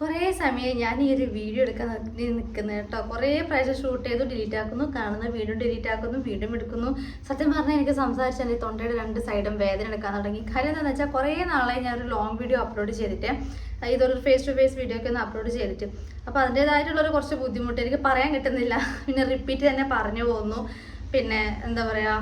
കുറേ സമയം ഞാൻ ഈ ഒരു വീഡിയോ എടുക്കാൻ നിൽക്കുന്നത് കേട്ടോ. കുറേ പ്രാവശ്യം ഷൂട്ട് ചെയ്തു ഡിലീറ്റ് ആക്കുന്നു കാണുന്ന വീണ്ടും ഡിലീറ്റ് ആക്കുന്നു വീണ്ടും എടുക്കുന്നു. സത്യം പറഞ്ഞാൽ എനിക്ക് സംസാരിച്ച എന്റെ തൊണ്ടയുടെ രണ്ട് സൈഡും വേദന എടുക്കാൻ തുടങ്ങി. കാര്യം എന്താണെന്ന് വെച്ചാൽ കുറേ നാളായി ഞാൻ ഒരു ലോങ് വീഡിയോ അപ്ലോഡ് ചെയ്തിട്ട് ഇതൊരു ഫേസ് ടു ഫേസ് വീഡിയോ ഒക്കെ ഒന്ന് അപ്ലോഡ് ചെയ്തിട്ട്. അപ്പോൾ അതിന്റേതായിട്ടുള്ളൊരു കുറച്ച് ബുദ്ധിമുട്ട് എനിക്ക് പറയാൻ കിട്ടുന്നില്ല. പിന്നെ റിപ്പീറ്റ് തന്നെ പറഞ്ഞു പോകുന്നു പിന്നെ എന്താ പറയുക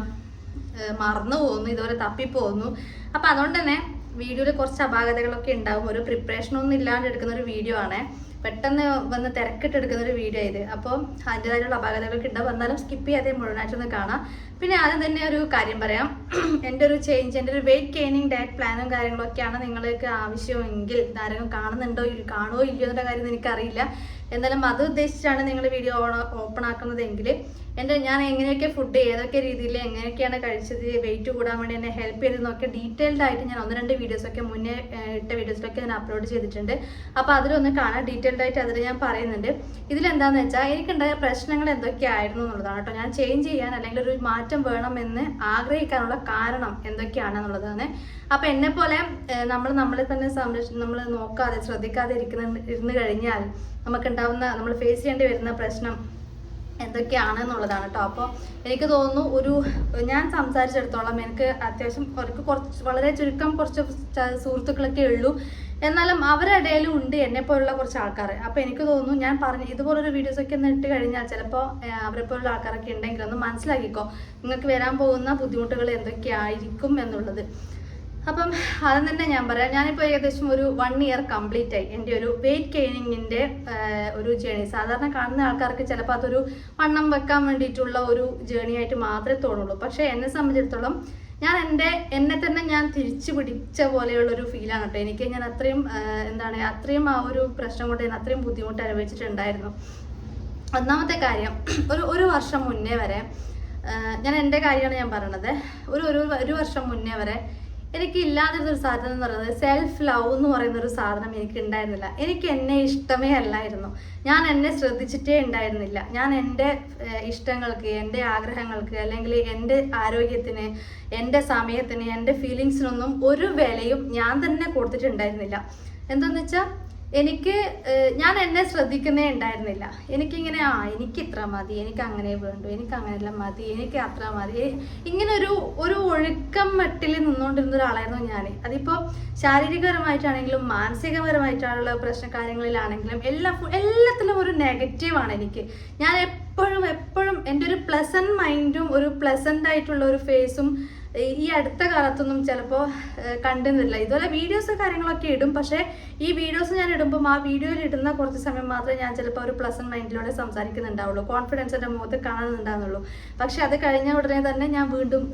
മറന്നു പോകുന്നു ഇതുപോലെ തപ്പിപ്പോകുന്നു അപ്പോൾ അതുകൊണ്ട് തന്നെ വീഡിയോയിൽ കുറച്ച് അപാകതകളൊക്കെ ഉണ്ടാവും. ഒരു പ്രിപ്പറേഷൻ ഒന്നും ഇല്ലാണ്ട് എടുക്കുന്ന ഒരു വീഡിയോ ആണ്. പെട്ടെന്ന് വന്ന് തിരക്കിട്ട് എടുക്കുന്ന ഒരു വീഡിയോ ഇത്. അപ്പോൾ അതിന്റെതായിട്ടുള്ള അപാകതകളൊക്കെ ഉണ്ടാവും. എന്നാലും സ്കിപ്പ് ചെയ്യാതെ മുഴുവനായിട്ടൊന്ന് കാണാം. പിന്നെ ആദ്യം തന്നെ ഒരു കാര്യം പറയാം. എന്റെ ഒരു ചേഞ്ച് എന്റെ ഒരു വെയിറ്റ് ഗെയിനിങ് ഡയറ്റ് പ്ലാനും കാര്യങ്ങളൊക്കെയാണ് നിങ്ങൾക്ക് ആവശ്യമെങ്കിൽ ആരെങ്കിലും കാണുന്നുണ്ടോ കാണുമോ ഇല്ലയോ എന്നുള്ള കാര്യം എനിക്കറിയില്ല. എന്നാലും അത് ഉദ്ദേശിച്ചാണ് നിങ്ങൾ വീഡിയോ ഓപ്പൺ ആക്കുന്നതെങ്കിൽ എന്റെ ഞാൻ എങ്ങനെയൊക്കെ ഫുഡ് ഏതൊക്കെ രീതിയിൽ എങ്ങനെയൊക്കെയാണ് കഴിച്ചത് വെയിറ്റ് കൂടാൻ വേണ്ടി എന്നെ ഹെൽപ്പ് ചെയ്തതെന്നൊക്കെ ഡീറ്റെയിൽഡ് ആയിട്ട് ഞാൻ ഒന്ന് രണ്ട് വീഡിയോസൊക്കെ മുന്നേ ഇട്ട വീഡിയോസിലൊക്കെ ഞാൻ അപ്ലോഡ് ചെയ്തിട്ടുണ്ട്. അപ്പോൾ അതിലൊന്ന് കാണാം ഡീറ്റെയിൽഡ് ആയിട്ട് അതിൽ ഞാൻ പറയുന്നുണ്ട്. ഇതിലെന്താണെന്ന് വെച്ചാൽ എനിക്കുണ്ടായ പ്രശ്നങ്ങൾ എന്തൊക്കെയായിരുന്നു എന്നുള്ളതാണ് കേട്ടോ. ഞാൻ ചേഞ്ച് ചെയ്യാൻ അല്ലെങ്കിൽ ഒരു മാറ്റം വേണമെന്ന് ആഗ്രഹിക്കാനുള്ള കാരണം എന്തൊക്കെയാണെന്നുള്ളതാണ് അപ്പോൾ എന്നെ പോലെ നമ്മൾ നമ്മളെ തന്നെ സംരക്ഷ നമ്മൾ നോക്കാതെ ശ്രദ്ധിക്കാതെ ഇരിക്കുന്ന ഇരുന്ന് കഴിഞ്ഞാൽ നമുക്കുണ്ടാവുന്ന നമ്മൾ ഫേസ് ചെയ്യേണ്ടി വരുന്ന പ്രശ്നം എന്തൊക്കെയാണ് എന്നുള്ളതാണ് കേട്ടോ അപ്പോൾ എനിക്ക് തോന്നുന്നു ഒരു ഞാൻ സംസാരിച്ചിടത്തോളം എനിക്ക് അത്യാവശ്യം അവർക്ക് കുറച്ച് വളരെ ചുരുക്കം കുറച്ച് സുഹൃത്തുക്കളൊക്കെ ഉള്ളൂ. എന്നാലും അവരുടെ ഉണ്ട് എന്നെ പോലുള്ള കുറച്ച് ആൾക്കാർ അപ്പോൾ എനിക്ക് തോന്നുന്നു ഞാൻ പറഞ്ഞു ഇതുപോലൊരു വീഡിയോസൊക്കെ ഒന്ന് ഇട്ട് കഴിഞ്ഞാൽ ചിലപ്പോൾ അവരെ പോലുള്ള ആൾക്കാരൊക്കെ ഉണ്ടെങ്കിൽ ഒന്ന് മനസ്സിലാക്കിക്കോ. നിങ്ങൾക്ക് വരാൻ പോകുന്ന ബുദ്ധിമുട്ടുകൾ എന്തൊക്കെയായിരിക്കും എന്നുള്ളത്. അപ്പം ആദ്യം തന്നെ ഞാൻ പറയാം ഞാനിപ്പോൾ ഏകദേശം ഒരു വൺ ഇയർ കംപ്ലീറ്റ് ആയി. എന്റെ ഒരു വെയിറ്റ് ഗെയിനിങ്ങിന്റെ ഒരു ജേണി സാധാരണ കാണുന്ന ആൾക്കാർക്ക് ചിലപ്പോൾ അതൊരു വണ്ണം വെക്കാൻ വേണ്ടിയിട്ടുള്ള ഒരു ജേണി ആയിട്ട് മാത്രമേ തോന്നുള്ളൂ. പക്ഷേ എന്നെ സംബന്ധിച്ചിടത്തോളം ഞാൻ എന്റെ എന്നെ തന്നെ ഞാൻ തിരിച്ചു പിടിച്ച പോലെയുള്ളൊരു ഫീലാണ് കേട്ടോ. എനിക്ക് ഞാൻ അത്രയും എന്താണ് അത്രയും ആ ഒരു പ്രശ്നം കൊണ്ട് ഞാൻ അത്രയും ബുദ്ധിമുട്ട് അനുഭവിച്ചിട്ടുണ്ടായിരുന്നു. ഒന്നാമത്തെ കാര്യം ഒരു ഒരു വർഷം മുന്നേ വരെ ഞാൻ എന്റെ കാര്യമാണ് ഞാൻ പറയണത്. ഒരു ഒരു വർഷം മുന്നേ വരെ എനിക്ക് ഇല്ലാതിരുന്ന ഒരു സാധനം എന്ന് പറയുന്നത് സെൽഫ് ലവ് എന്ന് പറയുന്ന ഒരു സാധനം എനിക്ക് ഉണ്ടായിരുന്നില്ല. എനിക്ക് എന്നെ ഇഷ്ടമേ അല്ലായിരുന്നു. ഞാൻ എന്നെ ശ്രദ്ധിച്ചിട്ടേ ഉണ്ടായിരുന്നില്ല. ഞാൻ എന്റെ ഇഷ്ടങ്ങൾക്ക് എന്റെ ആഗ്രഹങ്ങൾക്ക് അല്ലെങ്കിൽ എന്റെ ആരോഗ്യത്തിന് എന്റെ സമയത്തിന് എന്റെ ഫീലിങ്സിനൊന്നും ഒരു വിലയും ഞാൻ തന്നെ കൊടുത്തിട്ടുണ്ടായിരുന്നില്ല. എന്താന്ന് വെച്ചാൽ എനിക്ക് ഞാൻ എന്നെ ശ്രദ്ധിക്കുന്നേ ഉണ്ടായിരുന്നില്ല. എനിക്കിങ്ങനെ ആ എനിക്ക് ഇത്ര മതി എനിക്ക് അങ്ങനെ വേണ്ടു എനിക്ക് അങ്ങനെയെല്ലാം മതി എനിക്ക് അത്ര മതി. ഇങ്ങനെ ഒരു ഒരു ഒഴുക്കം മട്ടിൽ നിന്നുകൊണ്ടിരുന്ന ഒരാളായിരുന്നു ഞാൻ അതിപ്പോൾ ശാരീരികപരമായിട്ടാണെങ്കിലും മാനസികപരമായിട്ടുള്ള പ്രശ്ന കാര്യങ്ങളിലാണെങ്കിലും എല്ലാ എല്ലാത്തിലും ഒരു നെഗറ്റീവാണ് എനിക്ക്. ഞാൻ എപ്പോഴും എപ്പോഴും എന്റെ ഒരു പ്ലസന്റ് മൈൻഡും ഒരു പ്ലസന്റ് ആയിട്ടുള്ള ഒരു ഫേസും ഈ അടുത്ത കാലത്തൊന്നും ചിലപ്പോൾ കണ്ടുന്നില്ല. ഇതുപോലെ വീഡിയോസ് കാര്യങ്ങളൊക്കെ ഇടും. പക്ഷേ ഈ വീഡിയോസ് ഞാൻ ഇടുമ്പോൾ ആ വീഡിയോയിൽ ഇടുന്ന കുറച്ച് സമയം മാത്രമേ ഞാൻ ചിലപ്പോൾ ഒരു പ്ലസൻ മൈൻഡിലൂടെ സംസാരിക്കുന്നുണ്ടാവുള്ളൂ. കോൺഫിഡൻസ് എന്റെ മുഖത്ത് കാണുന്നുണ്ടാവുന്നുള്ളൂ. പക്ഷേ അത് കഴിഞ്ഞ ഉടനെ തന്നെ ഞാൻ വീണ്ടും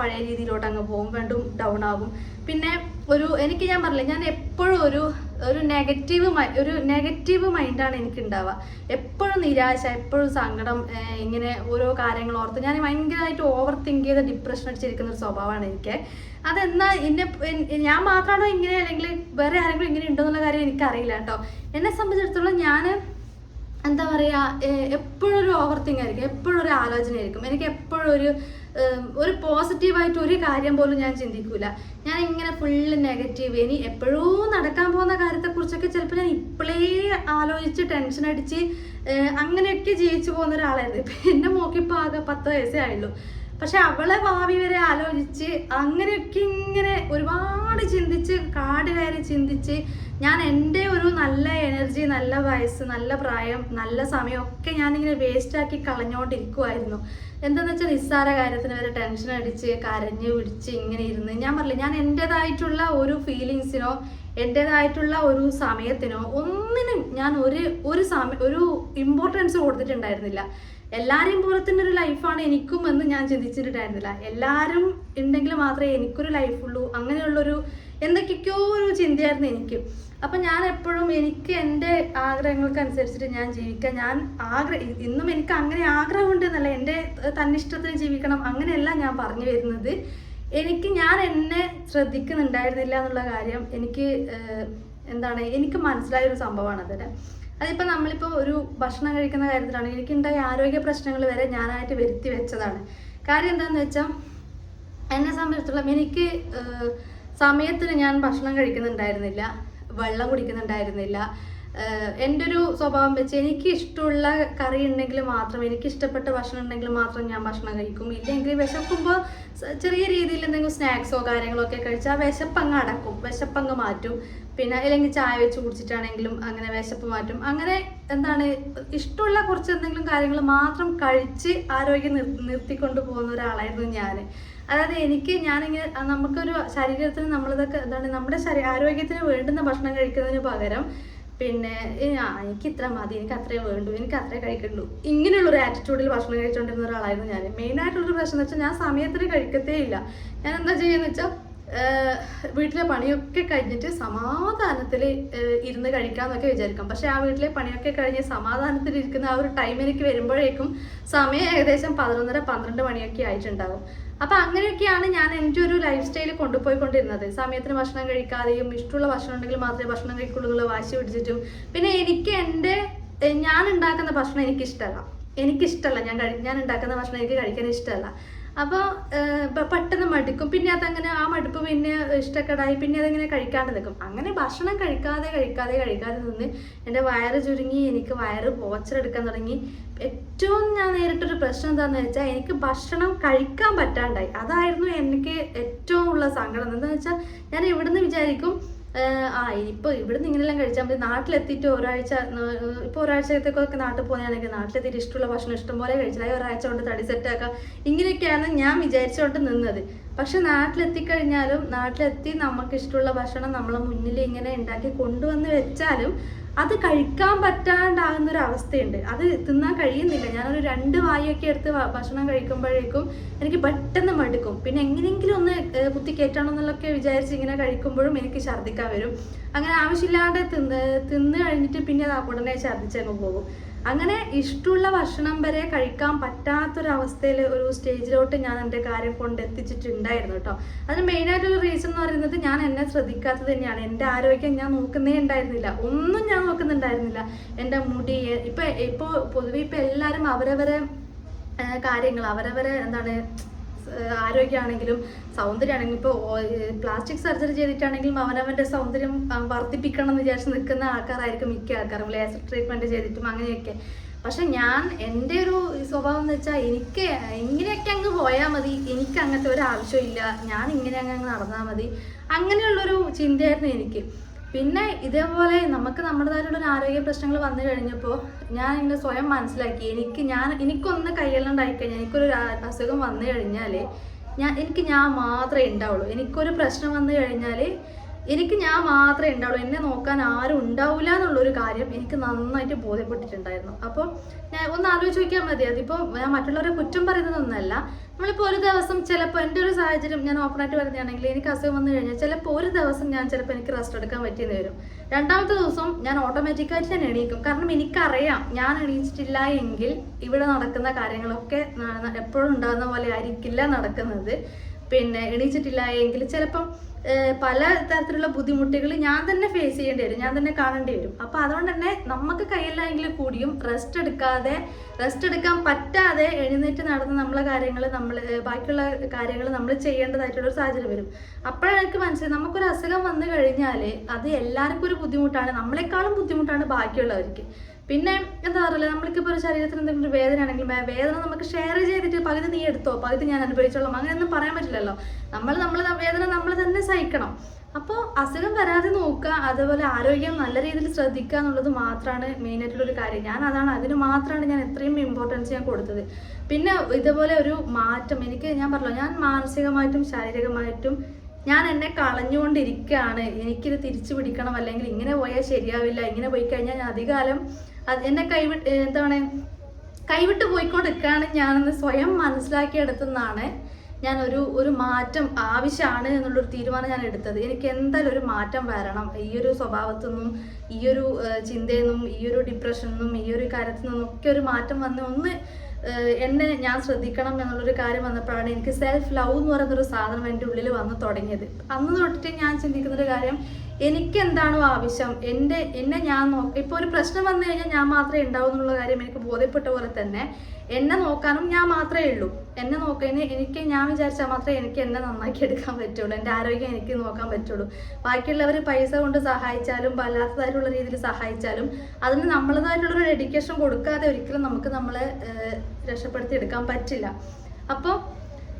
പഴയ രീതിയിലോട്ട് അങ്ങ് പോകും. വീണ്ടും ഡൗൺ ആകും. പിന്നെ ഒരു എനിക്ക് ഞാൻ പറഞ്ഞില്ല ഞാൻ എപ്പോഴും ഒരു ഒരു നെഗറ്റീവ് ഒരു നെഗറ്റീവ് മൈൻഡാണ് എനിക്ക് ഉണ്ടാവുക എപ്പോഴും നിരാശ എപ്പോഴും സങ്കടം ഇങ്ങനെ ഓരോ കാര്യങ്ങൾ ഓർത്ത് ഞാൻ ഭയങ്കരമായിട്ട് ഓവർ തിങ്ക് ചെയ്ത് ഡിപ്രഷൻ അടിച്ചിരിക്കുന്ന ഒരു സ്വഭാവമാണ് എനിക്ക്. അതെന്നാ എന്നെ ഞാൻ മാത്രമാണോ ഇങ്ങനെ അല്ലെങ്കിൽ വേറെ ആരെങ്കിലും ഇങ്ങനെ ഉണ്ടോ എന്നുള്ള കാര്യം എനിക്കറിയില്ല കേട്ടോ. എന്നെ സംബന്ധിച്ചിടത്തോളം ഞാൻ എന്താ പറയുക എപ്പോഴും ഒരു ഓവർ തിങ് ആയിരിക്കും എപ്പോഴും ഒരു ആലോചന ആയിരിക്കും. എനിക്ക് എപ്പോഴും ഒരു ഒരു പോസിറ്റീവായിട്ട് ഒരു കാര്യം പോലും ഞാൻ ചിന്തിക്കൂല. ഞാൻ ഇങ്ങനെ ഫുള്ള് നെഗറ്റീവ് ഇനി എപ്പോഴും നടക്കാൻ പോകുന്ന കാര്യത്തെക്കുറിച്ചൊക്കെ ചിലപ്പോൾ ഞാൻ ഇപ്പോഴേ ആലോചിച്ച് ടെൻഷൻ അടിച്ച് അങ്ങനെയൊക്കെ ജീവിച്ചു പോകുന്ന ഒരാളായിരുന്നു. ഇപ്പം എന്റെ മോക്കിപ്പോൾ ആകെ പത്ത് വയസ്സേ ആയുള്ളൂ. പക്ഷെ അവളെ ഭാവി വരെ ആലോചിച്ച് അങ്ങനെയൊക്കെ ഇങ്ങനെ ഒരുപാട് ചിന്തിച്ച് കാട് കയറി ചിന്തിച്ച് ഞാൻ എന്റെ ഒരു നല്ല എനർജി നല്ല വയസ്സ് നല്ല പ്രായം നല്ല സമയമൊക്കെ ഞാനിങ്ങനെ വേസ്റ്റാക്കി കളഞ്ഞുകൊണ്ടിരിക്കുമായിരുന്നു എന്താന്ന് വെച്ചാൽ നിസ്സാര കാര്യത്തിന് വരെ ടെൻഷൻ അടിച്ച് കരഞ്ഞ് പിടിച്ച് ഇങ്ങനെ ഇരുന്ന് ഞാൻ പറഞ്ഞില്ല ഞാൻ എന്റെതായിട്ടുള്ള ഒരു ഫീലിങ്സിനോ എന്റെതായിട്ടുള്ള ഒരു സമയത്തിനോ ഒന്നിനും ഞാൻ ഒരു ഒരു സമയ ഒരു ഇമ്പോർട്ടൻസ് കൊടുത്തിട്ടുണ്ടായിരുന്നില്ല. എല്ലാവരെയും പോലെ തന്നെ ഒരു ലൈഫാണ് എനിക്കും എന്ന് ഞാൻ ചിന്തിച്ചിട്ടുണ്ടായിരുന്നില്ല. എല്ലാരും ഉണ്ടെങ്കിൽ മാത്രമേ എനിക്കൊരു ലൈഫുള്ളൂ അങ്ങനെയുള്ളൊരു എന്തൊക്കെയൊക്കെയോ ഒരു ചിന്തയായിരുന്നു എനിക്ക്. അപ്പം ഞാൻ എപ്പോഴും എനിക്ക് എന്റെ ആഗ്രഹങ്ങൾക്ക് അനുസരിച്ചിട്ട് ഞാൻ ജീവിക്കാൻ ഞാൻ ആഗ്രഹ ഇന്നും എനിക്ക് അങ്ങനെ ആഗ്രഹമുണ്ട് എന്നല്ല എന്റെ തന്നിഷ്ടത്തിന് ജീവിക്കണം അങ്ങനെയല്ല ഞാൻ പറഞ്ഞു വരുന്നത്. എനിക്ക് ഞാൻ എന്നെ ശ്രദ്ധിക്കുന്നുണ്ടായിരുന്നില്ല എന്നുള്ള കാര്യം എനിക്ക് എന്താണ് എനിക്ക് മനസ്സിലായൊരു സംഭവമാണ് അതിന്. അതിപ്പോൾ നമ്മളിപ്പോൾ ഒരു ഭക്ഷണം കഴിക്കുന്ന കാര്യത്തിലാണ്. എനിക്കുണ്ടായ ആരോഗ്യ പ്രശ്നങ്ങൾ വരെ ഞാനായിട്ട് വരുത്തി വെച്ചതാണ്. കാര്യം എന്താണെന്ന് വെച്ചാൽ എന്നെ സംബന്ധിച്ചിടത്തോളം എനിക്ക് സമയത്തിന് ഞാൻ ഭക്ഷണം കഴിക്കുന്നുണ്ടായിരുന്നില്ല വെള്ളം കുടിക്കുന്നുണ്ടായിരുന്നില്ല എന്റെ ഒരു സ്വഭാവം വെച്ച് എനിക്ക് ഇഷ്ടമുള്ള കറി ഉണ്ടെങ്കിൽ മാത്രം എനിക്ക് ഇഷ്ടപ്പെട്ട ഭക്ഷണം ഉണ്ടെങ്കിൽ മാത്രം ഞാൻ ഭക്ഷണം കഴിക്കും. ഇല്ലെങ്കിൽ വിശക്കുമ്പോൾ ചെറിയ രീതിയിൽ എന്തെങ്കിലും സ്നാക്സോ കാര്യങ്ങളോ ഒക്കെ കഴിച്ചാൽ വിശപ്പങ്ങ് അടക്കും വിശപ്പങ്ങ് മാറ്റും. പിന്നെ അല്ലെങ്കിൽ ചായ വെച്ച് കുടിച്ചിട്ടാണെങ്കിലും അങ്ങനെ വിശപ്പ് മാറ്റും. അങ്ങനെ എന്താണ് ഇഷ്ടമുള്ള കുറച്ച് എന്തെങ്കിലും കാര്യങ്ങൾ മാത്രം കഴിച്ച് ആരോഗ്യം നിർ നിർത്തിക്കൊണ്ട് പോകുന്ന ഒരാളായിരുന്നു ഞാൻ അതായത് എനിക്ക് ഞാനിങ്ങനെ നമുക്കൊരു ശരീരത്തിന് നമ്മളിതൊക്കെ എന്താണ് നമ്മുടെ ആരോഗ്യത്തിന് വേണ്ടുന്ന ഭക്ഷണം കഴിക്കുന്നതിന് പകരം പിന്നെ എനിക്ക് ഇത്ര മതി എനിക്ക് അത്രേ വേണ്ടു എനിക്ക് അത്രേ കഴിക്കുള്ളൂ ഇങ്ങനെയുള്ളൊരു ആറ്റിറ്റ്യൂഡിൽ ഭക്ഷണം കഴിച്ചുകൊണ്ടിരുന്ന ഒരാളായിരുന്നു ഞാൻ മെയിനായിട്ടുള്ളൊരു പ്രശ്നം എന്ന് വെച്ചാൽ ഞാൻ സമയത്തിന് കഴിക്കത്തേ ഇല്ല. ഞാൻ എന്താ ചെയ്യുന്നത് വെച്ചാൽ വീട്ടിലെ പണിയൊക്കെ കഴിഞ്ഞിട്ട് സമാധാനത്തിൽ ഇരുന്ന് കഴിക്കാമെന്നൊക്കെ വിചാരിക്കാം. പക്ഷെ ആ വീട്ടിലെ പണിയൊക്കെ കഴിഞ്ഞ് സമാധാനത്തിൽ ഇരിക്കുന്ന ആ ഒരു ടൈം എനിക്ക് വരുമ്പോഴേക്കും സമയം ഏകദേശം പതിനൊന്നര പന്ത്രണ്ട് മണിയൊക്കെ ആയിട്ടുണ്ടാവും. അപ്പൊ അങ്ങനെയൊക്കെയാണ് ഞാൻ എന്റെ ഒരു ലൈഫ് സ്റ്റൈൽ കൊണ്ടുപോയിക്കൊണ്ടിരുന്നത്. സമയത്തിന് ഭക്ഷണം കഴിക്കാതെയും ഇഷ്ടമുള്ള ഭക്ഷണം ഉണ്ടെങ്കിൽ മാത്രമേ ഭക്ഷണം കഴിക്കുള്ളൂ വാശി പിടിച്ചിട്ടും. പിന്നെ എനിക്ക് എന്റെ ഞാൻ ഉണ്ടാക്കുന്ന ഭക്ഷണം എനിക്കിഷ്ടമല്ല. എനിക്കിഷ്ടമല്ല. ഞാൻ കഴി ഞാൻ ഉണ്ടാക്കുന്ന ഭക്ഷണം എനിക്ക് കഴിക്കാൻ ഇഷ്ടമല്ല. അപ്പോൾ പെട്ടെന്ന് മടുക്കും. പിന്നെ അതങ്ങനെ ആ മടുപ്പ് പിന്നെ ഇഷ്ടക്കേടായി. പിന്നെ അതങ്ങനെ കഴിക്കാണ്ട് നിൽക്കും അങ്ങനെ ഭക്ഷണം കഴിക്കാതെ കഴിക്കാതെ കഴിക്കാതെ നിന്ന് എന്റെ വയറ് ചുരുങ്ങി എനിക്ക് വയറ് പോച്ചറെടുക്കാൻ തുടങ്ങി. ഏറ്റവും ഞാൻ നേരിട്ടൊരു പ്രശ്നം എന്താണെന്ന് വെച്ചാൽ എനിക്ക് ഭക്ഷണം കഴിക്കാൻ പറ്റാണ്ടായി. അതായിരുന്നു എനിക്ക് ഏറ്റവും ഉള്ള സങ്കടം. എന്താണെന്ന് വെച്ചാൽ ഞാൻ ഇവിടുന്ന് വിചാരിക്കും ആ ഇപ്പൊ ഇവിടുന്ന് ഇങ്ങനെല്ലാം കഴിച്ചാൽ മതി. നാട്ടിലെത്തിയിട്ട് ഒരാഴ്ച ഇപ്പോൾ ഒരാഴ്ചത്തേക്കൊക്കെ നാട്ടിൽ പോകുകയാണെങ്കിൽ നാട്ടിലെത്തിയിട്ട് ഇഷ്ടമുള്ള ഭക്ഷണം ഇഷ്ടം പോലെ കഴിച്ചില്ല ഒരാഴ്ച കൊണ്ട് തടി സെറ്റാക്കാം ഇങ്ങനെയൊക്കെയാണ് ഞാൻ വിചാരിച്ചുകൊണ്ട് നിന്നത്. പക്ഷെ നാട്ടിലെത്തിക്കഴിഞ്ഞാലും നാട്ടിലെത്തി നമുക്ക് ഇഷ്ടമുള്ള ഭക്ഷണം നമ്മളെ മുന്നിൽ ഇങ്ങനെ ഉണ്ടാക്കി കൊണ്ടുവന്ന് വെച്ചാലും അത് കഴിക്കാൻ പറ്റാണ്ടാകുന്ന ഒരു അവസ്ഥയുണ്ട് അത് തിന്നാൻ കഴിയുന്നില്ല. ഞാനൊരു രണ്ട് വായൊക്കെ എടുത്ത് ഭക്ഷണം കഴിക്കുമ്പോഴേക്കും എനിക്ക് പെട്ടെന്ന് മടുക്കും. പിന്നെ എങ്ങനെയെങ്കിലും ഒന്ന് കുത്തി കയറ്റണം എന്നുള്ളൊക്കെ വിചാരിച്ച് ഇങ്ങനെ കഴിക്കുമ്പോഴും എനിക്ക് ഛർദ്ദിക്കാൻ വരും. അങ്ങനെ ആവശ്യമില്ലാണ്ട് തിന്ന് തിന്ന് കഴിഞ്ഞിട്ട് പിന്നെ ഉടനെ ഛർദ്ദിച്ചങ്ങ് പോകും. അങ്ങനെ ഇഷ്ടമുള്ള ഭക്ഷണം വരെ കഴിക്കാൻ പറ്റാത്തൊരവസ്ഥയിൽ ഒരു സ്റ്റേജിലോട്ട് ഞാൻ എന്റെ കാര്യം കൊണ്ട് എത്തിച്ചിട്ടുണ്ടായിരുന്നു കേട്ടോ. അതിന് മെയിനായിട്ടുള്ള റീസൺ എന്ന് പറയുന്നത് ഞാൻ എന്നെ ശ്രദ്ധിക്കാത്തത് തന്നെയാണ്. എന്റെ ആരോഗ്യം ഞാൻ നോക്കുന്നേ ഉണ്ടായിരുന്നില്ല. ഒന്നും ഞാൻ നോക്കുന്നുണ്ടായിരുന്നില്ല. എന്റെ മുടി ഇപ്പം ഇപ്പോൾ പൊതുവെ ഇപ്പം എല്ലാവരും അവരവരെ കാര്യങ്ങൾ അവരവരെ എന്താണ് ആരോഗ്യമാണെങ്കിലും സൗന്ദര്യമാണെങ്കിലും ഇപ്പോൾ പ്ലാസ്റ്റിക് സർജറി ചെയ്തിട്ടാണെങ്കിലും അവനവന്റെ സൗന്ദര്യം വർദ്ധിപ്പിക്കണം എന്ന് വിചാരിച്ച് നിൽക്കുന്ന ആൾക്കാരായിരിക്കും മിക്ക ആൾക്കാരും ലേസർ ട്രീറ്റ്മെന്റ് ചെയ്തിട്ടും അങ്ങനെയൊക്കെ. പക്ഷെ ഞാൻ എന്റെ ഒരു സ്വഭാവം എന്ന് വെച്ചാൽ എനിക്ക് ഇങ്ങനെയൊക്കെ അങ്ങ് പോയാൽ മതി എനിക്ക് അങ്ങനത്തെ ഒരു ആവശ്യമില്ല ഞാൻ ഇങ്ങനെ അങ്ങ് നടന്നാൽ മതി അങ്ങനെയുള്ളൊരു ചിന്തയായിരുന്നു എനിക്ക്. പിന്നെ ഇതേപോലെ നമുക്ക് നമ്മുടേതായിട്ടുള്ള ഒരു ആരോഗ്യ പ്രശ്നങ്ങൾ വന്നു കഴിഞ്ഞപ്പോൾ ഞാൻ ഇങ്ങനെ സ്വയം മനസ്സിലാക്കി. എനിക്ക് ഞാൻ എനിക്കൊന്ന് കൈയ്യെല്ലാണ്ടായി കഴിഞ്ഞാൽ എനിക്കൊരു അസുഖം വന്നു കഴിഞ്ഞാൽ ഞാൻ എനിക്ക് ഞാൻ മാത്രമേ ഉണ്ടാവുള്ളൂ എനിക്കൊരു പ്രശ്നം വന്നു കഴിഞ്ഞാൽ എനിക്ക് ഞാൻ മാത്രമേ ഉണ്ടാവുള്ളൂ. എന്നെ നോക്കാൻ ആരും ഉണ്ടാവില്ല എന്നുള്ളൊരു കാര്യം എനിക്ക് നന്നായിട്ട് ബോധ്യപ്പെട്ടിട്ടുണ്ടായിരുന്നു. അപ്പോൾ ഞാൻ ഒന്ന് ആലോചിച്ച് നോക്കിയാൽ മതി. അതിപ്പോൾ ഞാൻ മറ്റുള്ളവരെ കുറ്റം പറയുന്നതൊന്നല്ല. നമ്മളിപ്പോൾ ഒരു ദിവസം ചിലപ്പോൾ എന്റെ ഒരു സാഹചര്യം ഞാൻ ഓപ്പണായിട്ട് പറയുകയാണെങ്കിൽ എനിക്ക് അസുഖം വന്നു കഴിഞ്ഞാൽ ചിലപ്പോൾ ഒരു ദിവസം ഞാൻ ചിലപ്പോൾ എനിക്ക് റെസ്റ്റ് എടുക്കാൻ പറ്റിയെന്ന് വരും. രണ്ടാമത്തെ ദിവസം ഞാൻ ഓട്ടോമാറ്റിക്കായിട്ട് ഞാൻ എണീക്കും. കാരണം എനിക്കറിയാം ഞാൻ എണീച്ചിട്ടില്ല എങ്കിൽ ഇവിടെ നടക്കുന്ന കാര്യങ്ങളൊക്കെ എപ്പോഴും ഉണ്ടാകുന്ന പോലെ ആയിരിക്കില്ല നടക്കുന്നത്. പിന്നെ എണീച്ചിട്ടില്ല എങ്കിൽ ചിലപ്പം പല തരത്തിലുള്ള ബുദ്ധിമുട്ടുകൾ ഞാൻ തന്നെ ഫേസ് ചെയ്യേണ്ടി വരും ഞാൻ തന്നെ കാണേണ്ടി വരും. അപ്പോൾ അതുകൊണ്ട് തന്നെ നമുക്ക് കയ്യിലായെങ്കിൽ കൂടിയും റെസ്റ്റ് എടുക്കാതെ റെസ്റ്റ് എടുക്കാൻ പറ്റാതെ എഴുന്നേറ്റ് നടന്ന് നമ്മളെ കാര്യങ്ങൾ നമ്മൾ ബാക്കിയുള്ള കാര്യങ്ങൾ നമ്മൾ ചെയ്യേണ്ടതായിട്ടുള്ള ഒരു സാഹചര്യം വരും. അപ്പോഴാണ് എനിക്ക് മനസ്സിലായി നമുക്കൊരു അസുഖം വന്നു കഴിഞ്ഞാൽ അത് എല്ലാവർക്കും ഒരു ബുദ്ധിമുട്ടാണ്. നമ്മളെക്കാളും ബുദ്ധിമുട്ടാണ് ബാക്കിയുള്ളവർക്ക്. പിന്നെ എന്താ പറയുക നമ്മൾക്കിപ്പോൾ ഒരു ശരീരത്തിന് എന്തെങ്കിലും ഒരു വേദന ആണെങ്കിൽ വേ- വേദന നമുക്ക് ഷെയർ ചെയ്തിട്ട് പകുതി നീ എടുത്തോ പകുതി ഞാൻ അനുഭവിച്ചോളാം അങ്ങനെയൊന്നും പറയാൻ പറ്റില്ലല്ലോ. നമ്മൾ നമ്മൾ വേദന നമ്മൾ തന്നെ സഹിക്കണം. അപ്പോൾ അസുഖം വരാതെ നോക്കുക അതുപോലെ ആരോഗ്യം നല്ല രീതിയിൽ ശ്രദ്ധിക്കുക എന്നുള്ളത് മാത്രമാണ് മെയിനായിട്ടുള്ളൊരു കാര്യം. ഞാൻ അതാണ് അതിന് മാത്രമാണ് ഞാൻ എത്രയും ഇമ്പോർട്ടൻസ് ഞാൻ കൊടുത്തത്. പിന്നെ ഇതുപോലെ ഒരു മാറ്റം എനിക്ക് ഞാൻ പറഞ്ഞല്ലോ ഞാൻ മാനസികമായിട്ടും ശാരീരികമായിട്ടും ഞാൻ എന്നെ കളഞ്ഞുകൊണ്ടിരിക്കുകയാണ്. എനിക്കിത് തിരിച്ചു പിടിക്കണം അല്ലെങ്കിൽ ഇങ്ങനെ പോയാൽ ശരിയാവില്ല ഇങ്ങനെ പോയി കഴിഞ്ഞാൽ ഞാൻ അധികാലം അത് എന്നെ കൈവിട്ട് എന്താണ് കൈവിട്ട് പോയിക്കൊണ്ടിരിക്കുകയാണ് ഞാനെന്ന് സ്വയം മനസ്സിലാക്കിയെടുത്തുനിന്നാണ് ഞാൻ ഒരു ഒരു മാറ്റം ആവശ്യമാണ് എന്നുള്ളൊരു തീരുമാനം ഞാൻ എടുത്തത്. എനിക്ക് എന്തായാലും ഒരു മാറ്റം വരണം. ഈ ഒരു സ്വഭാവത്തു നിന്നും ഈ ഒരു ചിന്തയിൽ നിന്നും ഈ ഒരു ഡിപ്രഷനിൽ നിന്നും ഈ ഒരു കാര്യത്തിൽ നിന്നും ഒക്കെ ഒരു മാറ്റം വന്ന് ഒന്ന് എന്നെ ഞാൻ ശ്രദ്ധിക്കണം എന്നുള്ളൊരു കാര്യം വന്നപ്പോഴാണ് എനിക്ക് സെൽഫ് ലവ് എന്ന് പറയുന്നൊരു സാധനം എന്റെ ഉള്ളിൽ വന്ന് തുടങ്ങിയത്. അന്ന് തൊട്ടിട്ട് ഞാൻ ചിന്തിക്കുന്നൊരു കാര്യം എനിക്ക് എന്താണോ ആവശ്യം? എന്റെ എന്നെ ഞാൻ നോക്ക ഇപ്പോൾ ഒരു പ്രശ്നം വന്നു കഴിഞ്ഞാൽ ഞാൻ മാത്രമേ ഉണ്ടാവൂ എന്നുള്ള കാര്യം എനിക്ക് ബോധ്യപ്പെട്ട പോലെ തന്നെ എന്നെ നോക്കാനും ഞാൻ മാത്രമേ ഉള്ളൂ. എന്നെ നോക്കുന്നതിന് എനിക്ക് ഞാൻ വിചാരിച്ചാൽ മാത്രമേ എനിക്ക് എന്നെ നന്നാക്കി എടുക്കാൻ പറ്റുള്ളൂ. എന്റെ ആരോഗ്യം എനിക്ക് നോക്കാൻ പറ്റുള്ളൂ. ബാക്കിയുള്ളവർ പൈസ കൊണ്ട് സഹായിച്ചാലും വല്ലാത്തതായിട്ടുള്ള രീതിയിൽ സഹായിച്ചാലും അതിന് നമ്മളതായിട്ടുള്ളൊരു ഡെഡിക്കേഷൻ കൊടുക്കാതെ ഒരിക്കലും നമുക്ക് നമ്മളെ രക്ഷപ്പെടുത്തി എടുക്കാൻ പറ്റില്ല. അപ്പോൾ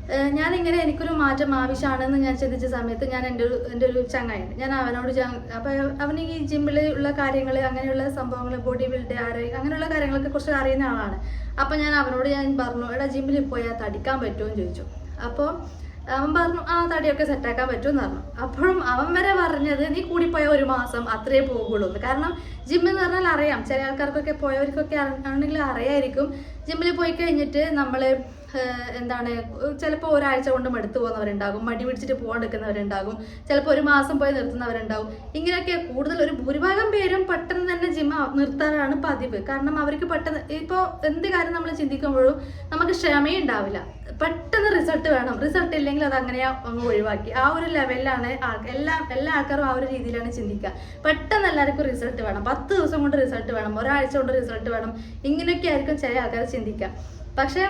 ഞാനിങ്ങനെ എനിക്കൊരു മാറ്റം ആവശ്യമാണെന്ന് ഞാൻ ചിന്തിച്ച സമയത്ത് ഞാൻ എന്റെ ഒരു എന്റെ ഒരു ചങ്ങായുണ്ട് ഞാൻ അവനോട് അപ്പോൾ അവന് ഈ ജിമ്മിൽ ഉള്ള കാര്യങ്ങൾ അങ്ങനെയുള്ള സംഭവങ്ങൾ ബോഡി ബിൽഡ് ആരോഗ്യം അങ്ങനെയുള്ള കാര്യങ്ങളൊക്കെ കുറച്ച് അറിയുന്ന ആളാണ്. അപ്പോൾ ഞാൻ അവനോട് ഞാൻ പറഞ്ഞു എടാ ജിമ്മിൽ പോയാൽ തടിക്കാൻ പറ്റുമെന്ന് ചോദിച്ചു. അപ്പോൾ അവൻ പറഞ്ഞു ആ തടിയൊക്കെ സെറ്റാക്കാൻ പറ്റുമെന്ന് പറഞ്ഞു. അപ്പോഴും അവൻ വരെ പറഞ്ഞത് നീ കൂടിപ്പോയ ഒരു മാസം അത്രേ പോകുള്ളൂ കാരണം ജിമ്മിൽ എന്ന് പറഞ്ഞാൽ അറിയാം. ചില ആൾക്കാർക്കൊക്കെ പോയവർക്കൊക്കെ ആണെങ്കിൽ അറിയായിരിക്കും. ജിമ്മിൽ പോയി കഴിഞ്ഞിട്ട് നമ്മൾ എന്താണ് ചിലപ്പോൾ ഒരാഴ്ച കൊണ്ട് മടുത്തു പോകുന്നവരുണ്ടാകും. മടി പിടിച്ചിട്ട് പോകാൻ നിൽക്കുന്നവരുണ്ടാകും. ചിലപ്പോൾ ഒരു മാസം പോയി നിർത്തുന്നവരുണ്ടാകും. ഇങ്ങനെയൊക്കെ കൂടുതൽ ഒരു ഭൂരിഭാഗം പേരും പെട്ടെന്ന് തന്നെ ജിമ്മ നിർത്താനാണ് പതിവ്. കാരണം അവർക്ക് പെട്ടെന്ന് ഇപ്പോൾ എന്ത് കാര്യം നമ്മൾ ചിന്തിക്കുമ്പോഴും നമുക്ക് ക്ഷമയുണ്ടാവില്ല പെട്ടെന്ന് റിസൾട്ട് വേണം. റിസൾട്ട് ഇല്ലെങ്കിൽ അത് അങ്ങനെ അങ്ങ് ഒഴിവാക്കി. ആ ഒരു ലെവലിലാണ് എല്ലാ എല്ലാ ആൾക്കാരും ആ ഒരു രീതിയിലാണ് ചിന്തിക്കുക. പെട്ടെന്ന് എല്ലാവർക്കും റിസൾട്ട് വേണം. പത്ത് ദിവസം കൊണ്ട് റിസൾട്ട് വേണം ഒരാഴ്ച കൊണ്ട് റിസൾട്ട് വേണം. ഇങ്ങനെയൊക്കെ ആയിരിക്കും ചില ആൾക്കാർ ചിന്തിക്കുക. പക്ഷേ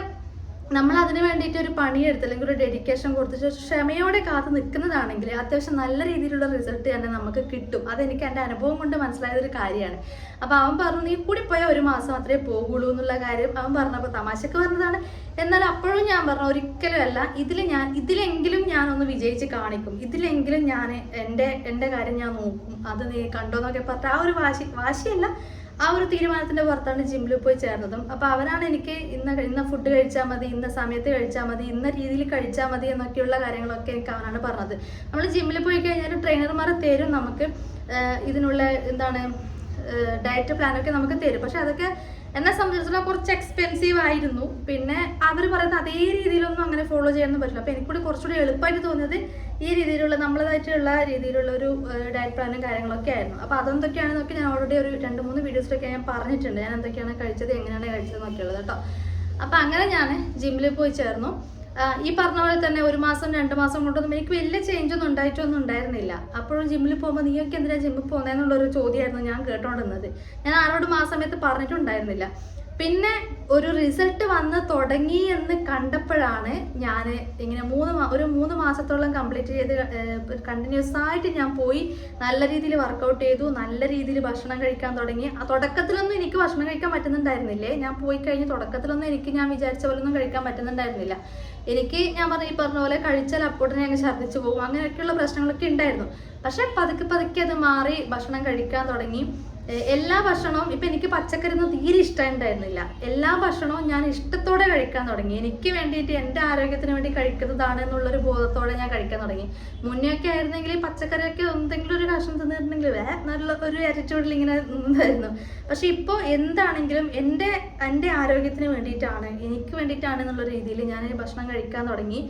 നമ്മൾ അതിന് വേണ്ടിയിട്ട് ഒരു പണിയെടുത്ത് അല്ലെങ്കിൽ ഒരു ഡെഡിക്കേഷൻ കൊടുത്ത് ക്ഷമയോടെ കാത്ത് നിൽക്കുന്നതാണെങ്കിൽ അത്യാവശ്യം നല്ല രീതിയിലുള്ള റിസൾട്ട് തന്നെ നമുക്ക് കിട്ടും. അതെനിക്ക് എന്റെ അനുഭവം കൊണ്ട് മനസ്സിലായ ഒരു കാര്യമാണ്. അപ്പോൾ അവൻ പറഞ്ഞു നീ കൂടി പോയാൽ ഒരു മാസം മാത്രമേ പോകുള്ളൂ എന്നുള്ള കാര്യം അവൻ പറഞ്ഞപ്പോൾ തമാശക്ക് പറഞ്ഞതാണ് എന്നാൽ അപ്പോഴും ഞാൻ പറഞ്ഞു ഒരിക്കലും അല്ല. ഇതിൽ ഞാൻ ഇതിലെങ്കിലും ഞാനൊന്ന് വിജയിച്ച് കാണിക്കും. ഇതിലെങ്കിലും ഞാൻ എന്റെ എന്റെ കാര്യം ഞാൻ നോക്കും. അത് നീ കണ്ടോ എന്നൊക്കെ പറഞ്ഞിട്ട് ആ ഒരു വാശി വാശിയല്ല ആ ഒരു തീരുമാനത്തിന്റെ പുറത്താണ് ജിമ്മിൽ പോയി ചേർന്നതും. അപ്പൊ അവനാണ് എനിക്ക് ഇന്ന ഇന്ന ഫുഡ് കഴിച്ചാൽ മതി ഇന്ന സമയത്ത് കഴിച്ചാൽ മതി ഇന്ന രീതിയിൽ കഴിച്ചാൽ മതി എന്നൊക്കെയുള്ള കാര്യങ്ങളൊക്കെ എനിക്ക് അവനാണ് പറഞ്ഞത്. നമ്മൾ ജിമ്മിൽ പോയി കഴിഞ്ഞാൽ ട്രെയിനർമാർ തരും നമുക്ക് ഇതിനുള്ള എന്താണ് ഡയറ്റ് പ്ലാനൊക്കെ നമുക്ക് തരും. പക്ഷെ അതൊക്കെ എന്നെ സംബന്ധിച്ചിടത്തോളം കുറച്ച് എക്സ്പെൻസീവ് ആയിരുന്നു. പിന്നെ അവർ പറയുന്ന അതേ രീതിയിലൊന്നും അങ്ങനെ ഫോളോ ചെയ്യാനൊന്നും പറ്റില്ല. അപ്പോൾ എനിക്കൂടി കുറച്ചുകൂടി എളുപ്പമായിട്ട് തോന്നിയത് ഈ രീതിയിലുള്ള നമ്മളതായിട്ടുള്ള രീതിയിലുള്ള ഒരു ഡയറ്റ് പ്ലാനും കാര്യങ്ങളൊക്കെ ആയിരുന്നു. അപ്പോൾ അതെന്തൊക്കെയാണെന്നൊക്കെ ഞാൻ ഓൾറെഡി ഒരു രണ്ട് മൂന്ന് വീഡിയോസിലൊക്കെ ഞാൻ പറഞ്ഞിട്ടുണ്ട്. ഞാൻ എന്തൊക്കെയാണ് കഴിച്ചത് എങ്ങനെയാണ് കഴിച്ചത് എന്നൊക്കെയുള്ളത് കേട്ടോ. അപ്പോൾ അങ്ങനെ ഞാൻ ജിമ്മിൽ പോയി ചേർന്നു. ഈ പറഞ്ഞ പോലെ തന്നെ ഒരു മാസം രണ്ട് മാസം കൊണ്ടൊന്നും എനിക്ക് വലിയ ചേഞ്ച് ഒന്നും ഉണ്ടായിട്ടൊന്നും ഉണ്ടായിരുന്നില്ല. അപ്പോഴും ജിമ്മിൽ പോകുമ്പോൾ നീയൊക്കെ എന്തിനാ ജിമ്മിൽ പോകുന്നതെന്നുള്ളൊരു ചോദ്യമായിരുന്നു ഞാൻ കേട്ടോണ്ടിരുന്നത്. ഞാൻ ആരോടും ആ സമയത്ത് പറഞ്ഞിട്ടുണ്ടായിരുന്നില്ല. പിന്നെ ഒരു റിസൾട്ട് വന്ന് തുടങ്ങി എന്ന് കണ്ടപ്പോഴാണ് ഞാൻ ഇങ്ങനെ മൂന്ന് ഒരു മൂന്ന് മാസത്തോളം കംപ്ലീറ്റ് ചെയ്ത് കണ്ടിന്യൂസ് ആയിട്ട് ഞാൻ പോയി നല്ല രീതിയിൽ വർക്കൗട്ട് ചെയ്തു നല്ല രീതിയിൽ ഭക്ഷണം കഴിക്കാൻ തുടങ്ങി. തുടക്കത്തിലൊന്നും എനിക്ക് ഭക്ഷണം കഴിക്കാൻ പറ്റുന്നുണ്ടായിരുന്നില്ലേ? ഞാൻ പോയി കഴിഞ്ഞ് തുടക്കത്തിലൊന്നും എനിക്ക് ഞാൻ വിചാരിച്ച പോലൊന്നും കഴിക്കാൻ പറ്റുന്നുണ്ടായിരുന്നില്ല. എനിക്ക് ഞാൻ പറഞ്ഞ ഈ പറഞ്ഞ പോലെ കഴിച്ചാൽ അപ്പോഴേ ഞങ്ങൾ ഛർദ്ദിച്ചു പോകും. അങ്ങനെയൊക്കെയുള്ള പ്രശ്നങ്ങളൊക്കെ ഉണ്ടായിരുന്നു. പക്ഷെ പതുക്കെ പതുക്കെ അത് മാറി ഭക്ഷണം കഴിക്കാൻ തുടങ്ങി. എല്ലാ ഭക്ഷണവും ഇപ്പൊ എനിക്ക് പച്ചക്കറി ഒന്നും തീരെ ഇഷ്ടമുണ്ടായിരുന്നില്ല എല്ലാ ഭക്ഷണവും ഞാൻ ഇഷ്ടത്തോടെ കഴിക്കാൻ തുടങ്ങി. എനിക്ക് വേണ്ടിയിട്ട് എന്റെ ആരോഗ്യത്തിന് വേണ്ടി കഴിക്കുന്നതാണ് എന്നുള്ളൊരു ബോധത്തോടെ ഞാൻ കഴിക്കാൻ തുടങ്ങി. മുന്നേ ഒക്കെ ആയിരുന്നെങ്കിൽ പച്ചക്കറിയൊക്കെ എന്തെങ്കിലും ഒരു കഷ്ണം തിന്നിരുന്നെങ്കിൽ വേ നല്ല ഒരു ആറ്റിറ്റ്യൂഡിൽ ഇങ്ങനെ നിന്നായിരുന്നു. പക്ഷെ ഇപ്പോൾ എന്താണെങ്കിലും എന്റെ എന്റെ ആരോഗ്യത്തിന് വേണ്ടിയിട്ടാണ് എനിക്ക് വേണ്ടിയിട്ടാണ് എന്നുള്ള രീതിയിൽ ഞാൻ ഭക്ഷണം കഴിക്കാൻ തുടങ്ങി.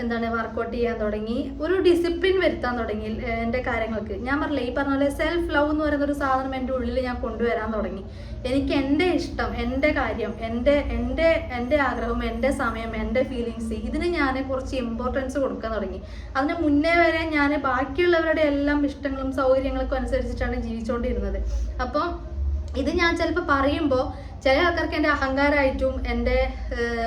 എന്താണ് വർക്കൗട്ട് ചെയ്യാൻ തുടങ്ങി. ഒരു ഡിസിപ്ലിൻ വരുത്താൻ തുടങ്ങി എന്റെ കാര്യങ്ങൾക്ക്. ഞാൻ പറഞ്ഞില്ലേ ഈ പറഞ്ഞ പോലെ സെൽഫ് ലവ് എന്ന് പറയുന്ന ഒരു സാധനം എന്റെ ഉള്ളിൽ ഞാൻ കൊണ്ടുവരാൻ തുടങ്ങി. എനിക്ക് എന്റെ ഇഷ്ടം എന്റെ കാര്യം എന്റെ എന്റെ എന്റെ ആഗ്രഹം എന്റെ സമയം എന്റെ ഫീലിങ്സ് ഇതിന് ഞാൻ കുറച്ച് ഇമ്പോർട്ടൻസ് കൊടുക്കാൻ തുടങ്ങി. അതിന് മുന്നേ വരെ ഞാൻ ബാക്കിയുള്ളവരുടെ എല്ലാം ഇഷ്ടങ്ങളും സൗകര്യങ്ങൾക്കും അനുസരിച്ചിട്ടാണ് ജീവിച്ചുകൊണ്ടിരുന്നത് അപ്പോൾ ഇത് ഞാൻ ചിലപ്പോൾ പറയുമ്പോൾ ചില ആൾക്കാർക്ക് എന്റെ അഹങ്കാരമായിട്ടും എന്റെ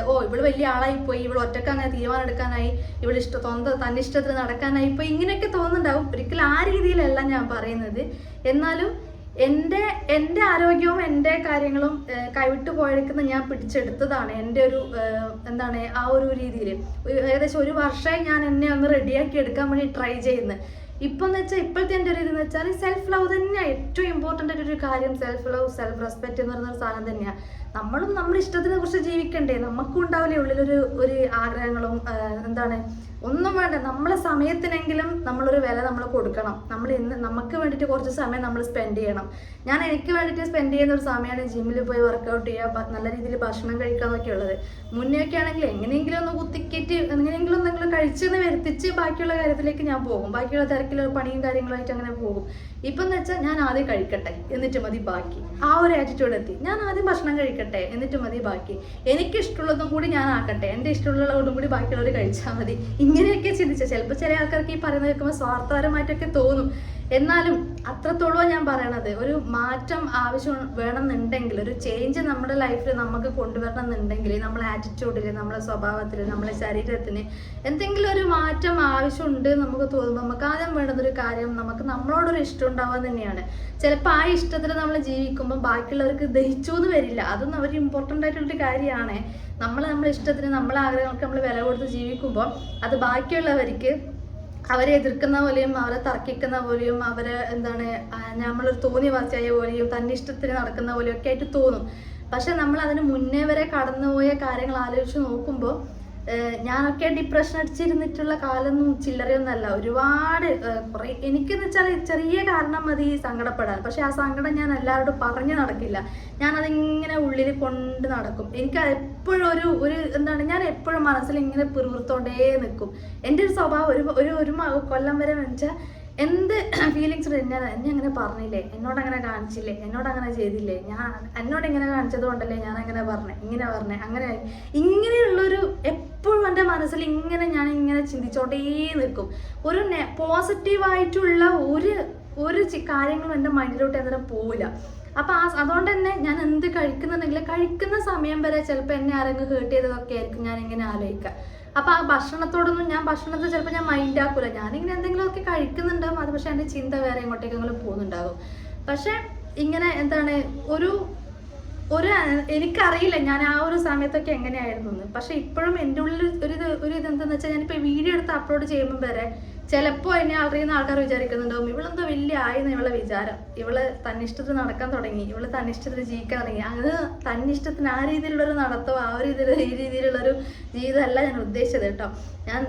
ഓ ഇവൾ വലിയ ആളായി പോയി ഇവൾ ഒറ്റയ്ക്ക് അങ്ങനെ തീരുമാനം എടുക്കാനായി ഇവൾ ഇഷ്ട സ്വന്തം ഇഷ്ടത്തിൽ നടക്കാനായി ഇപ്പോൾ ഇങ്ങനെയൊക്കെ തോന്നുന്നുണ്ടാവും. ഒരിക്കലും ആ രീതിയിലല്ല ഞാൻ പറയുന്നത്. എന്നാലും എന്റെ എന്റെ ആരോഗ്യവും എന്റെ കാര്യങ്ങളും കൈവിട്ട് പോയെടുക്കുന്ന ഞാൻ പിടിച്ചെടുത്തതാണ് എന്റെ ഒരു എന്താണ് ആ ഒരു രീതിയിൽ ഏകദേശം ഒരു വർഷമായി ഞാൻ എന്നെ ഒന്ന് റെഡിയാക്കി എടുക്കാൻ വേണ്ടി ട്രൈ ചെയ്യുന്നത്. ഇപ്പം എന്ന് വെച്ചാൽ ഇപ്പോഴത്തെ എന്റെ ഒരു ഇതെന്ന് വെച്ചാൽ സെൽഫ് ലവ് തന്നെയാണ് ഏറ്റവും ഇമ്പോർട്ടന്റ് ആയിട്ടൊരു കാര്യം സെൽഫ് ലവ് സെൽഫ് റെസ്പെക്റ്റ് എന്ന് പറയുന്ന ഒരു സാധനം തന്നെയാണ് നമ്മളും നമ്മുടെ ഇഷ്ടത്തിനെ കുറിച്ച് ജീവിക്കണ്ടേ? നമുക്കും ഉണ്ടാവില്ലേ ഉള്ളിലൊരു ഒരു ആഗ്രഹങ്ങളും എന്താണ് ഒന്നും വേണ്ട. നമ്മളെ സമയത്തിനെങ്കിലും നമ്മളൊരു വില നമ്മൾ കൊടുക്കണം. നമ്മൾ ഇന്ന് നമുക്ക് വേണ്ടിയിട്ട് കുറച്ച് സമയം നമ്മൾ സ്പെൻഡ് ചെയ്യണം. ഞാൻ എനിക്ക് വേണ്ടിയിട്ട് സ്പെൻഡ് ചെയ്യുന്ന ഒരു സമയമാണ് ജിമ്മിൽ പോയി വർക്കൗട്ട് ചെയ്യുക നല്ല രീതിയിൽ ഭക്ഷണം കഴിക്കുക എന്നൊക്കെ ഉള്ളത്. മുന്നേ ഒക്കെ ആണെങ്കിൽ എങ്ങനെയെങ്കിലും ഒന്ന് കുത്തിക്കേറ്റ് എങ്ങനെയെങ്കിലും നിങ്ങൾ കഴിച്ചെന്ന് വരുത്തിച്ച് ബാക്കിയുള്ള കാര്യത്തിലേക്ക് ഞാൻ പോകും. ബാക്കിയുള്ള തിരക്കിലുള്ള പണിയും കാര്യങ്ങളായിട്ട് അങ്ങനെ പോകും. ഇപ്പം എന്ന് വെച്ചാൽ ഞാൻ ആദ്യം കഴിക്കട്ടെ എന്നിട്ട് മതി ബാക്കി. ആ ഒരു ആറ്റിറ്റ്യൂഡ് എത്തി. ഞാൻ ആദ്യം ഭക്ഷണം കഴിക്കട്ടെ എന്നിട്ട് മതി ബാക്കി. എനിക്ക് ഇഷ്ടമുള്ളതും കൂടി ഞാൻ ആക്കട്ടെ. എന്റെ ഇഷ്ടമുള്ളതും കൂടി ബാക്കിയുള്ളവർ കഴിച്ചാൽ മതി. ഇങ്ങനെയൊക്കെ ചിന്തിച്ച. ചിലപ്പോൾ ചില ആൾക്കാർക്ക് ഈ പറയുന്നത് കേൾക്കുമ്പോൾ സ്വാർത്ഥപരമായിട്ടൊക്കെ തോന്നും. എന്നാലും അത്രത്തോളം ഞാൻ പറയണത്. ഒരു മാറ്റം ആവശ്യം വേണമെന്നുണ്ടെങ്കിൽ ഒരു ചേഞ്ച് നമ്മുടെ ലൈഫിൽ നമുക്ക് കൊണ്ടുവരണം എന്നുണ്ടെങ്കിൽ നമ്മളെ ആറ്റിറ്റ്യൂഡിൽ നമ്മളെ സ്വഭാവത്തിൽ നമ്മളെ ശരീരത്തിന് എന്തെങ്കിലും ഒരു മാറ്റം ആവശ്യമുണ്ട് നമുക്ക് തോന്നുമ്പോൾ നമുക്ക് ആദ്യം വേണ്ടുന്നൊരു കാര്യം നമുക്ക് നമ്മളോടൊരു ഇഷ്ടം ഉണ്ടാവാൻ തന്നെയാണ്. ചിലപ്പോൾ ആ ഇഷ്ടത്തിൽ നമ്മൾ ജീവിക്കുമ്പോൾ ബാക്കിയുള്ളവർക്ക് ദഹിച്ചു എന്ന് വരില്ല. അതൊന്നും അവർ ഇമ്പോർട്ടന്റ് ആയിട്ടുള്ളൊരു കാര്യമാണ്. നമ്മൾ നമ്മളെ ഇഷ്ടത്തിന് നമ്മളെ ആഗ്രഹങ്ങൾക്ക് നമ്മൾ വില കൊടുത്ത് ജീവിക്കുമ്പോൾ അത് ബാക്കിയുള്ളവർക്ക് അവരെ എതിർക്കുന്ന പോലെയും അവരെ തർക്കിക്കുന്ന പോലെയും അവരെ എന്താണ് നമ്മളൊരു നമ്മളൊരു തോന്നിവാസിയായ പോലെയും തന്നെ ഇഷ്ടത്തിന് നടക്കുന്ന പോലെയും ഒക്കെ ആയിട്ട് തോന്നും. പക്ഷെ നമ്മൾ അതിന് മുന്നേ വരെ കടന്നുപോയ കാര്യങ്ങൾ ആലോചിച്ച് നോക്കുമ്പോൾ ഞാനൊക്കെ ഡിപ്രഷൻ അടിച്ചിരുന്നിട്ടുള്ള കാലൊന്നും ചില്ലറയൊന്നല്ല ഒരുപാട് കുറെ എനിക്കെന്ന് വെച്ചാൽ ചെറിയ കാരണം മതി സങ്കടപ്പെടാൻ. പക്ഷെ ആ സങ്കടം ഞാൻ എല്ലാവരോടും പറഞ്ഞു നടക്കില്ല. ഞാൻ അതിങ്ങനെ ഉള്ളിൽ കൊണ്ട് നടക്കും. എനിക്ക് എപ്പോഴും ഒരു ഒരു എന്താണ് ഞാൻ എപ്പോഴും മനസ്സിൽ ഇങ്ങനെ പിറുപിറുത്തോണ്ടേ നിൽക്കും. എന്റെ ഒരു സ്വഭാവം ഒരു ഒരു ഒരു കൊല്ലം വരെ വെച്ചാൽ എന്ത് ഫീലിങ്സ് ഞാൻ എന്നെ അങ്ങനെ പറഞ്ഞില്ലേ? എന്നോട് അങ്ങനെ കാണിച്ചില്ലേ? എന്നോട് അങ്ങനെ ചെയ്തില്ലേ? ഞാൻ എന്നോട് ഇങ്ങനെ കാണിച്ചത് കൊണ്ടല്ലേ ഞാൻ അങ്ങനെ പറഞ്ഞേ? ഇങ്ങനെ പറഞ്ഞേ? അങ്ങനെ. ഇങ്ങനെയുള്ളൊരു എപ്പോഴും എന്റെ മനസ്സിൽ ഇങ്ങനെ ഞാൻ ഇങ്ങനെ ചിന്തിച്ചോണ്ടേ നിൽക്കും. ഒരു പോസിറ്റീവായിട്ടുള്ള ഒരു ഒരു കാര്യങ്ങളും എന്റെ മൈൻഡിലോട്ട് അന്നേരം പോവില്ല. അപ്പൊ ആ അതുകൊണ്ട് തന്നെ ഞാൻ എന്ത് കഴിക്കുന്നുണ്ടെങ്കിൽ കഴിക്കുന്ന സമയം വരെ ചിലപ്പോൾ എന്നെ ആരെങ്കിലും ഹേർട്ട് ചെയ്തതൊക്കെ ആയിരിക്കും ഞാൻ ഇങ്ങനെ ആലോചിക്കുക. അപ്പൊ ആ ഭക്ഷണത്തോടൊന്നും ഞാൻ ഭക്ഷണത്തെ ചിലപ്പോൾ ഞാൻ മൈൻഡ് ആക്കൂല. ഞാനിങ്ങനെ എന്തെങ്കിലുമൊക്കെ കഴിക്കുന്നുണ്ടാവും അത് പക്ഷെ എന്റെ ചിന്ത വേറെ എങ്ങോട്ടേക്കെങ്കിലും പോകുന്നുണ്ടാകും. പക്ഷെ ഇങ്ങനെ എന്താണ് ഒരു ഒരു എനിക്കറിയില്ല ഞാൻ ആ ഒരു സമയത്തൊക്കെ എങ്ങനെയായിരുന്നു പക്ഷെ ഇപ്പോഴും എന്റെ ഉള്ളിൽ ഒരു ഒരു ഇത് എന്താണെന്ന് വെച്ചാൽ ഞാനിപ്പോൾ വീഡിയോ എടുത്ത് അപ്ലോഡ് ചെയ്യുമ്പോൾ വരെ ചിലപ്പോൾ എന്നെ അറിയുന്ന ആൾക്കാർ വിചാരിക്കുന്നുണ്ടാവും ഇവളെന്തോ വലിയ ആയെന്ന് ഇവളെ വിചാരം. ഇവൾ തന്നിഷ്ടത്തിന് നടക്കാൻ തുടങ്ങി ഇവൾ തന്നിഷ്ടത്തിന് ജീവിക്കാൻ തുടങ്ങി. അത് തന്നിഷ്ടത്തിന് ആ രീതിയിലുള്ളൊരു നടത്തോ ആ ഇതിൽ ഈ രീതിയിലുള്ളൊരു ജീവിതമല്ല ഞാൻ ഉദ്ദേശിച്ചത് കേട്ടോ. ഞാൻ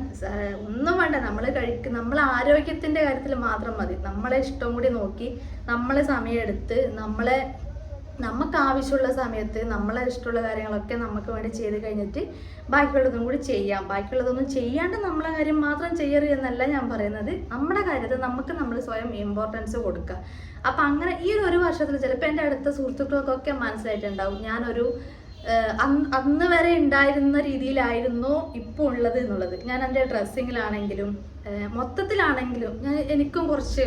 ഒന്നും വേണ്ട. നമ്മൾ കഴിക്കും നമ്മൾ ആരോഗ്യത്തിന്റെ കാര്യത്തിൽ മാത്രം മതി. നമ്മളെ ഇഷ്ടം കൂടി നോക്കി നമ്മളെ സമയമെടുത്ത് നമ്മളെ നമുക്ക് ആവശ്യമുള്ള സമയത്ത് നമ്മളെ ഇഷ്ടമുള്ള കാര്യങ്ങളൊക്കെ നമുക്ക് വേണ്ടി ചെയ്ത് കഴിഞ്ഞിട്ട് ബാക്കിയുള്ളതും കൂടി ചെയ്യാം. ബാക്കിയുള്ളതൊന്നും ചെയ്യാണ്ട് നമ്മളെ കാര്യം മാത്രം ചെയ്യരുത് എന്നല്ല ഞാൻ പറയുന്നത്. നമ്മുടെ കാര്യത്തിൽ നമുക്ക് നമ്മൾ സ്വയം ഇമ്പോർട്ടൻസ് കൊടുക്കുക. അപ്പം അങ്ങനെ ഈ ഒരു വർഷത്തിൽ ചിലപ്പോൾ എന്റെ അടുത്ത സുഹൃത്തുക്കൾക്കൊക്കെ മനസ്സിലായിട്ടുണ്ടാവും. ഞാനൊരു അന്ന് വരെ ഉണ്ടായിരുന്ന രീതിയിലായിരുന്നു ഇപ്പോൾ ഉള്ളത് എന്നുള്ളത്. ഞാൻ എന്റെ ഡ്രസ്സിങ്ങിലാണെങ്കിലും മൊത്തത്തിലാണെങ്കിലും ഞാൻ എനിക്കും കുറച്ച്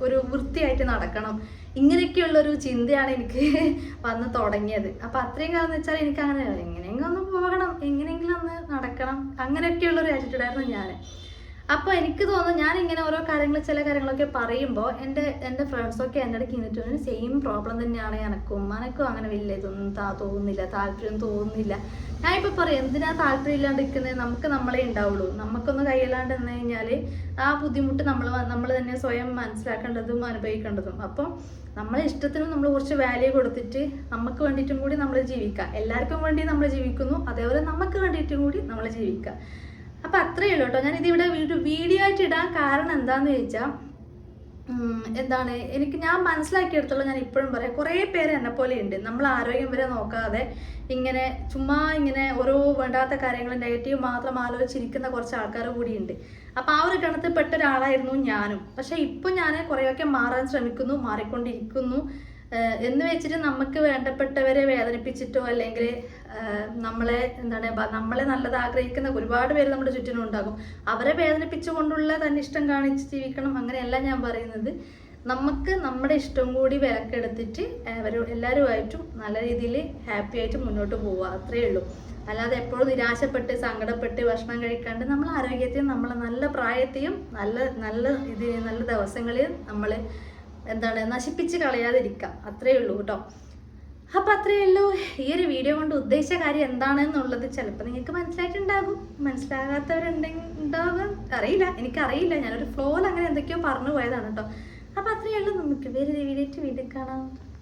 ഒരു വൃത്തിയായിട്ട് നടക്കണം. ഇങ്ങനെയൊക്കെയുള്ളൊരു ചിന്തയാണ് എനിക്ക് വന്ന് തുടങ്ങിയത്. അപ്പം അത്രയും കാലം വെച്ചാൽ എനിക്ക് അങ്ങനെ എങ്ങനെയെങ്കിലും ഒന്ന് പോകണം എങ്ങനെയെങ്കിലും ഒന്ന് നടക്കണം അങ്ങനെയൊക്കെയുള്ളൊരു ആറ്റിറ്റ്യൂഡായിരുന്നു ഞാൻ അപ്പോൾ എനിക്ക് തോന്നുന്നു ഞാൻ ഇങ്ങനെ ഓരോ കാര്യങ്ങൾ ചില കാര്യങ്ങളൊക്കെ പറയുമ്പോൾ എന്റെ എന്റെ ഫ്രണ്ട്സൊക്കെ എന്റെ ഇടയ്ക്ക് ഇന്നിട്ട് സെയിം പ്രോബ്ലം തന്നെയാണ് എനക്കും. എനക്കും അങ്ങനെ വലിയ ഇതൊന്നും താ തോന്നുന്നില്ല. താല്പര്യം തോന്നുന്നില്ല. ഞാൻ ഇപ്പോൾ പറയും എന്തിനാ താല്പര്യം ഇല്ലാണ്ട് നിൽക്കുന്നത് നമുക്ക് നമ്മളെ ഉണ്ടാവുള്ളൂ നമുക്കൊന്ന് കൈയില്ലാണ്ട് നിന്ന് കഴിഞ്ഞാൽ ആ ബുദ്ധിമുട്ട് നമ്മൾ നമ്മൾ തന്നെ സ്വയം മനസ്സിലാക്കേണ്ടതും അനുഭവിക്കേണ്ടതും. അപ്പം നമ്മളെ ഇഷ്ടത്തിന് നമ്മൾ കുറച്ച് വാല്യൂ കൊടുത്തിട്ട് നമുക്ക് വേണ്ടിയിട്ടും കൂടി നമ്മൾ ജീവിക്കാം. എല്ലാവർക്കും വേണ്ടി നമ്മൾ ജീവിക്കുന്നു. അതേപോലെ നമുക്ക് വേണ്ടിയിട്ടും കൂടി നമ്മൾ ജീവിക്കുക അപ്പം അത്രയേ ഉള്ളൂ കേട്ടോ. ഞാൻ ഇതിവിടെ വീഡിയോ ആയിട്ട് ഇടാൻ കാരണം എന്താണെന്ന് ചോദിച്ചാൽ ഉം, എന്താണ് എനിക്ക് ഞാൻ മനസ്സിലാക്കിയെടുത്തോളം ഞാൻ ഇപ്പോഴും പറയാം. കുറേ പേര് എന്നെ പോലെ ഉണ്ട്. നമ്മൾ ആരോഗ്യം വരെ നോക്കാതെ ഇങ്ങനെ ചുമ്മാ ഇങ്ങനെ ഓരോ വേണ്ടാത്ത കാര്യങ്ങൾ നെഗറ്റീവ് മാത്രം ആലോചിച്ചിരിക്കുന്ന കുറച്ച് ആൾക്കാർ കൂടിയുണ്ട് അപ്പോൾ ആ ഒരു ഗണത്തിൽ പെട്ട ഒരാളായിരുന്നു ഞാനും. പക്ഷേ ഇപ്പോൾ ഞാൻ കുറേയൊക്കെ മാറാൻ ശ്രമിക്കുന്നു മാറിക്കൊണ്ടിരിക്കുന്നു. എന്ന് വെച്ചിട്ട് നമുക്ക് വേണ്ടപ്പെട്ടവരെ വേദനിപ്പിച്ചിട്ടോ അല്ലെങ്കിൽ നമ്മളെ എന്താണ് നമ്മളെ നല്ലത് ആഗ്രഹിക്കുന്ന ഒരുപാട് പേര് നമ്മുടെ ചുറ്റിനും ഉണ്ടാകും. അവരെ വേദനിപ്പിച്ചുകൊണ്ടുള്ള തന്നെ ഇഷ്ടം കാണിച്ച് ജീവിക്കണം അങ്ങനെയല്ല ഞാൻ പറയുന്നത്. നമുക്ക് നമ്മുടെ ഇഷ്ടം കൂടി വിലക്കെടുത്തിട്ട് എല്ലാവരുമായിട്ടും നല്ല രീതിയിൽ ഹാപ്പി ആയിട്ട് മുന്നോട്ട് പോവുക അത്രയേ ഉള്ളൂ. അല്ലാതെ എപ്പോഴും നിരാശപ്പെട്ട് സങ്കടപ്പെട്ട് ഭക്ഷണം കഴിക്കാണ്ട് നമ്മൾ ആരോഗ്യത്തെയും നമ്മളെ നല്ല പ്രായത്തെയും നല്ല നല്ല ഇത് നല്ല ദിവസങ്ങളെയും നമ്മൾ എന്താണ് നശിപ്പിച്ച് കളയാതിരിക്കാം അത്രയേ ഉള്ളൂ കേട്ടോ. അപ്പം അത്രയേ ഉള്ളൂ. ഈ ഒരു വീഡിയോ കൊണ്ട് ഉദ്ദേശിച്ച കാര്യം എന്താണെന്നുള്ളത് ചിലപ്പോൾ നിങ്ങൾക്ക് മനസ്സിലായിട്ടുണ്ടാകും. മനസ്സിലാകാത്തവരുണ്ടെങ്കിൽ ഉണ്ടാകും അറിയില്ല. എനിക്കറിയില്ല. ഞാനൊരു ഫ്ലോയിൽ അങ്ങനെ എന്തൊക്കെയോ പറഞ്ഞു പോയതാണ് കേട്ടോ അപ്പം അത്രയേ ഉള്ളൂ. നമുക്ക് വേറെ വീഡിയോ വീണ്ടും കാണാം.